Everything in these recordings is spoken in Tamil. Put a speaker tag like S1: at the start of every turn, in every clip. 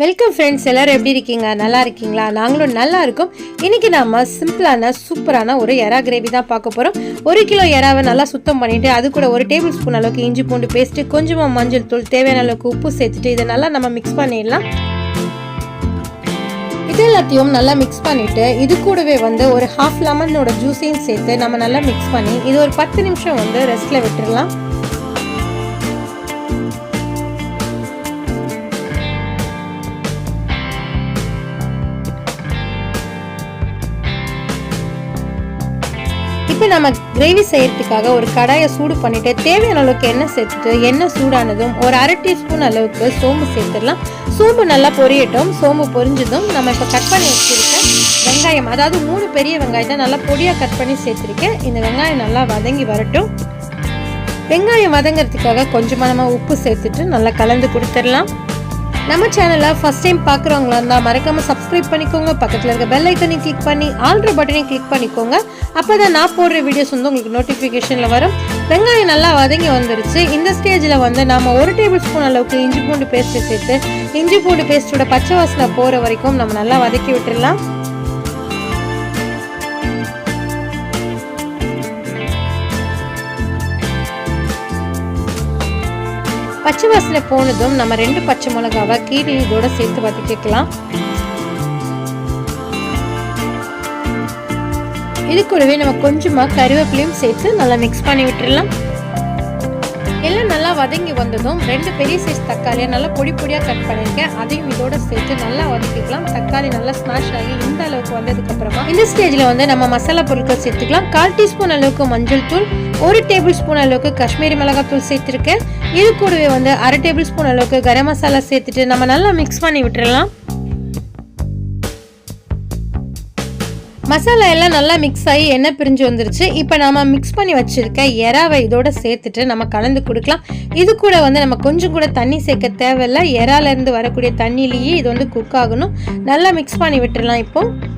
S1: வெல்கம் ஃப்ரெண்ட்ஸ் எல்லோரும் எப்படி இருக்கீங்க நல்லா இருக்கீங்களா நாங்களும் நல்லா இருக்கும் இன்றைக்கி நாம் சிம்பிளான சூப்பரான ஒரு எறா கிரேவி தான் பார்க்க போகிறோம் ஒரு கிலோ எறாவை நல்லா சுத்தம் பண்ணிவிட்டு அது கூட ஒரு டேபிள் ஸ்பூன் அளவுக்கு இஞ்சி பூண்டு பேஸ்ட்டு கொஞ்சமாக மஞ்சள் தூள் தேவையான அளவுக்கு உப்பு சேர்த்துட்டு இதை நல்லா நம்ம மிக்ஸ் பண்ணிடலாம் இது எல்லாத்தையும் நல்லா மிக்ஸ் பண்ணிவிட்டு இது கூடவே வந்து ஒரு ஹாஃப் லெமனோட ஜூஸையும் சேர்த்து நம்ம நல்லா மிக்ஸ் பண்ணி இது ஒரு பத்து நிமிஷம் வந்து ரெஸ்ட்டில் விட்டுடலாம் இப்போ நம்ம கிரேவி செய்யறதுக்காக ஒரு கடாயை சூடு பண்ணிட்டு தேவையான அளவுக்கு எண்ணெய் சேர்த்துட்டு எண்ணெய் சூடானதும் ஒரு அரை டீஸ்பூன் அளவுக்கு சோம்பு சேர்த்துடலாம் சோம்பு நல்லா பொரியட்டும் சோம்பு பொரிஞ்சதும் நம்ம இப்போ கட் பண்ணி வச்சுருக்க வெங்காயம் அதாவது மூணு பெரிய வெங்காயத்தை நல்லா பொடியாக கட் பண்ணி சேர்த்துருக்கேன் இந்த வெங்காயம் நல்லா வதங்கி வரட்டும் வெங்காயம் வதங்கிறதுக்காக கொஞ்சமாக நம்ம உப்பு சேர்த்துட்டு நல்லா கலந்து கொடுத்துடலாம் நம்ம சேனலை ஃபஸ்ட் டைம் பார்க்குறவங்களா இருந்தால் மறக்காமல் சப்ஸ்கிரைப் பண்ணிக்கோங்க பக்கத்தில் இருக்க பெல் ஐக்கனையும் கிளிக் பண்ணி ஆல்ட்ர பட்டனையும் கிளிக் பண்ணிக்கோங்க அப்போ தான் நான் போடுற வீடியோஸ் வந்து உங்களுக்கு நோட்டிஃபிகேஷனில் வரும் வெங்காயம் நல்லா வதங்கி வந்துருச்சு இந்த ஸ்டேஜில் வந்து நம்ம ஒரு டேபிள் ஸ்பூன் அளவுக்கு இஞ்சி பூண்டு பேஸ்ட்டு சேர்த்து இஞ்சி பூண்டு பேஸ்ட்டோட பச்சை வாசனை போகிற வரைக்கும் நம்ம நல்லா வதக்கி விட்டுடலாம் பச்சை வாசனை போனதும் நம்ம ரெண்டு பச்சை மிளகாவை கீரை இதோட சேர்த்து வதக்கிக்கலாம் இது கூடவே நம்ம கொஞ்சமாக கருவேப்பிலையும் சேர்த்து நல்லா மிக்ஸ் பண்ணி விட்டுடலாம் எல்லாம் நல்லா வதங்கி வந்ததும் ரெண்டு பெரிய சைஸ் தக்காளியை நல்லா பொடி பொடியாக கட் பண்ணியிருக்கேன் அதையும் இதோட சேர்த்து நல்லா வதக்கிக்கலாம் தக்காளி நல்லா ஸ்மாஷ் ஆகி இந்த அளவுக்கு அப்புறமா இந்த ஸ்டேஜில் வந்து நம்ம மசாலா பொருட்கள் சேர்த்துக்கலாம் கால் டீஸ்பூன் அளவுக்கு மஞ்சள் தூள் ஒரு டேபிள் ஸ்பூன் அளவுக்கு காஷ்மீரி மிளகாத்தூள் சேர்த்துருக்கேன் இது கூடவே வந்து அரை டேபிள் ஸ்பூன் அளவுக்கு கரம் மசாலா சேர்த்துட்டு நம்ம நல்லா மிக்ஸ் பண்ணி விட்டுடலாம் மசாலா எல்லாம் நல்லா மிக்ஸ் ஆகி எண்ணெய் பிரிஞ்சு வந்துருச்சு இப்போ நம்ம மிக்ஸ் பண்ணி வச்சுருக்க எறாவை இதோட சேர்த்துட்டு நம்ம கலந்து கொடுக்கலாம் இது கூட வந்து நம்ம கொஞ்சம் கூட தண்ணி சேர்க்க தேவையில்லை எறாலேருந்து வரக்கூடிய தண்ணியிலேயே இது வந்து குக் ஆகணும் நல்லா மிக்ஸ் பண்ணி விட்டுடலாம் இப்போது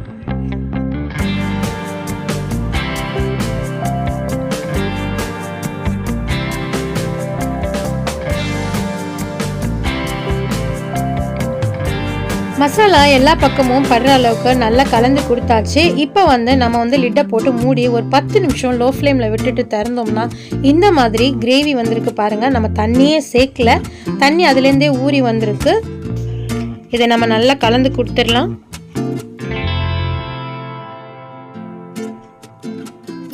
S1: மசாலா எல்லா பக்கமும் படுற அளவுக்கு நல்லா கலந்து கொடுத்தாச்சு இப்போ வந்து நம்ம வந்து லிட்டை போட்டு மூடி ஒரு பத்து நிமிஷம் லோ ஃப்ளேமில் விட்டுட்டு திறந்தோம்னா இந்த மாதிரி கிரேவி வந்திருக்கு பாருங்கள் நம்ம தண்ணியே சேர்க்கல தண்ணி அதுலேருந்தே ஊறி வந்திருக்கு இதை நம்ம நல்லா கலந்து கொடுத்துடலாம்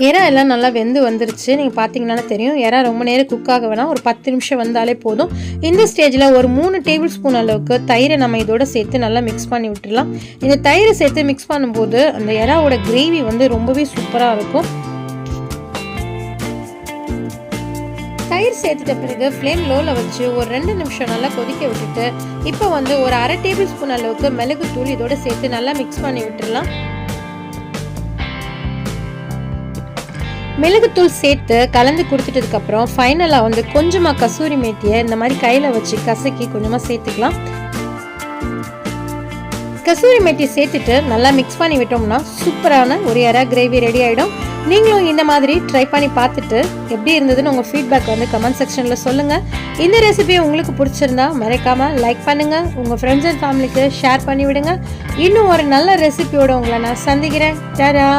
S1: எறா எல்லாம் நல்லா வெந்து வந்துருச்சு நீங்கள் பார்த்தீங்கன்னா தெரியும் எறா ரொம்ப நேரம் குக் ஆக வேணாம் ஒரு பத்து நிமிஷம் வந்தாலே போதும் இந்த ஸ்டேஜில் ஒரு மூணு டேபிள் ஸ்பூன் அளவுக்கு தயிரை நம்ம இதோட சேர்த்து நல்லா மிக்ஸ் பண்ணி விட்டுடலாம் இந்த தயிரை சேர்த்து மிக்ஸ் பண்ணும்போது அந்த எறாவோட கிரேவி வந்து ரொம்பவே சூப்பராக இருக்கும் தயிர் சேர்த்துட்ட பிறகு ஃப்ளேம் லோவில் வச்சு ஒரு ரெண்டு நிமிஷம் நல்லா கொதிக்க விட்டுட்டு இப்போ வந்து ஒரு அரை டேபிள் ஸ்பூன் அளவுக்கு தூள் இதோட சேர்த்து நல்லா மிக்ஸ் பண்ணி விட்டுடலாம் மிளகுத்தூள் சேர்த்து கலந்து கொடுத்துட்டதுக்கு அப்புறம் ஃபைனலாக வந்து கொஞ்சமாக கசூரி மேத்தியை இந்த மாதிரி கையில் வச்சு கசக்கி கொஞ்சமாக சேர்த்துக்கலாம் கசூரி மேத்தி சேர்த்துட்டு நல்லா மிக்ஸ் பண்ணி விட்டோம்னா சூப்பரான ஒரு இறா கிரேவி ரெடி ஆகிடும் நீங்களும் இந்த மாதிரி ட்ரை பண்ணி பார்த்துட்டு எப்படி இருந்ததுன்னு உங்கள் ஃபீட்பேக் வந்து கமெண்ட் செக்ஷனில் சொல்லுங்கள் இந்த ரெசிபி உங்களுக்கு பிடிச்சிருந்தா மறைக்காமல் லைக் பண்ணுங்கள் உங்கள் ஃப்ரெண்ட்ஸ் அண்ட் ஃபேமிலிக்கு ஷேர் பண்ணி விடுங்க இன்னும் ஒரு நல்ல ரெசிபியோட உங்களை நான் சந்திக்கிறேன் டரா